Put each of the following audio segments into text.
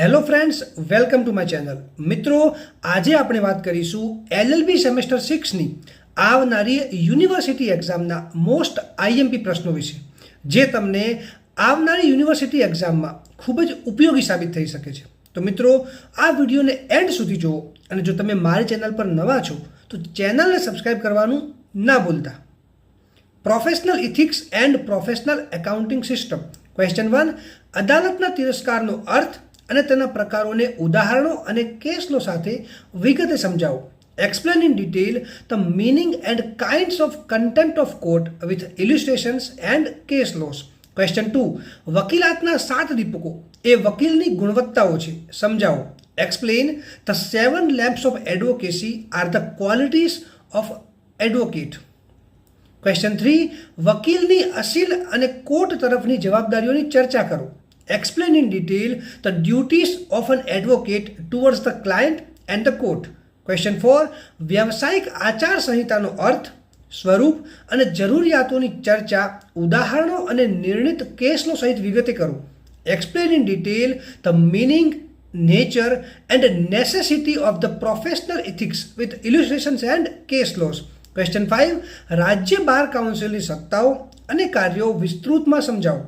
Hello friends welcome to my channel મિત્રો, આજે આપણે વાત કરીશું એલએલબી સેમેસ્ટર સિક્સની આવનારી યુનિવર્સિટી એક્ઝામના મોસ્ટ આઈએમપી પ્રશ્નો વિશે, જે તમને આવનારી યુનિવર્સિટી એક્ઝામમાં ખૂબ જ ઉપયોગી સાબિત થઈ શકે છે. તો મિત્રો, આ વિડીયોને એન્ડ સુધી જુઓ અને જો તમે મારી ચેનલ પર નવા છો, તો ચેનલને સબસ્ક્રાઈબ કરવાનું ના ભૂલતા. Professional ethics and professional accounting system question one અદાલતના તિરસ્કારનો અર્થ અને તેના પ્રકારોને ઉદાહરણો અને કેસનો સાથે વિગતે સમજાવો. Explain in detail the meaning and kinds of contempt of court with illustrations and case laws question two વકીલાતના સાત દીપકો. એ વકીલની ગુણવત્તાઓ છે. સમજાવો. Explain the seven lamps of advocacy are the qualities of advocate question three વકીલની અસીલ અને court તરફની જવાબદારીઓની ચર્ચા કરો. Explain in detail the duties of an advocate towards the client and the court question four વ્યવસાયિક આચાર સંહિતાનો અર્થ, સ્વરૂપ અને જરૂરિયાતોની ચર્ચા, ઉદાહરણો અને નિર્ણિત કેસનો સહિત વિગતે કરો. Explain in detail the meaning nature and necessity of the professional ethics with illustrations and case laws question five રાજ્ય બાર કાઉન્સિલની સત્તાઓ અને કાર્યો વિસ્તૃતમાં સમજાવો.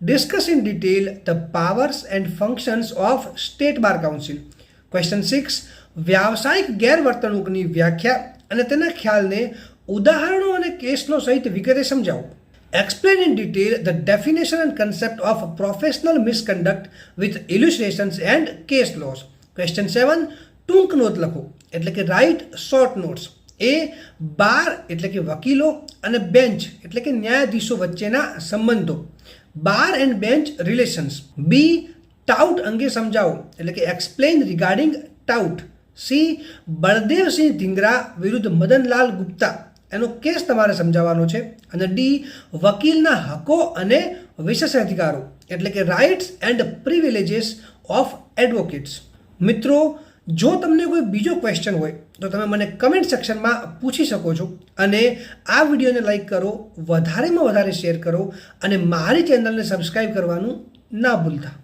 Discuss in detail the powers and functions of state bar council question six વ્યાવસાયિક ગેરવર્તણૂકની વ્યાખ્યા અને તેના ખ્યાલને ઉદાહરણો અને કેસનો સહિત વિગતે સમજાવો. Explain in detail the definition and concept of professional misconduct with illustrations and case laws question seven ટૂંક નોટ લખો, એટલે કે write short notes A bar, એટલે કે વકીલો, અને બેન્ચ એટલે કે ન્યાયાધીશો વચ્ચેના સંબંધો. Bar and bench relations. B, tout અંગે સમજાવો. એટલે કે explain regarding tout. C Baldevsingh Dhingra વિરુદ્ધ મદનલાલ ગુપ્તા. એનો કેસ તમારે સમજાવવાનો છે. અને ડી, વકીલના હકો અને વિશેષાધિકારો. એટલે કે rights and privileges of advocates મિત્રો જો તમને કોઈ બીજો ક્વેશ્ચન હોય, તો તમે મને કમેન્ટ સેક્શનમાં પૂછી શકો છો અને આ વિડીયોને લાઈક કરો, વધારેમાં વધારે શેર કરો અને મારી ચેનલને સબસ્ક્રાઈબ કરવાનું ના ભૂલતા.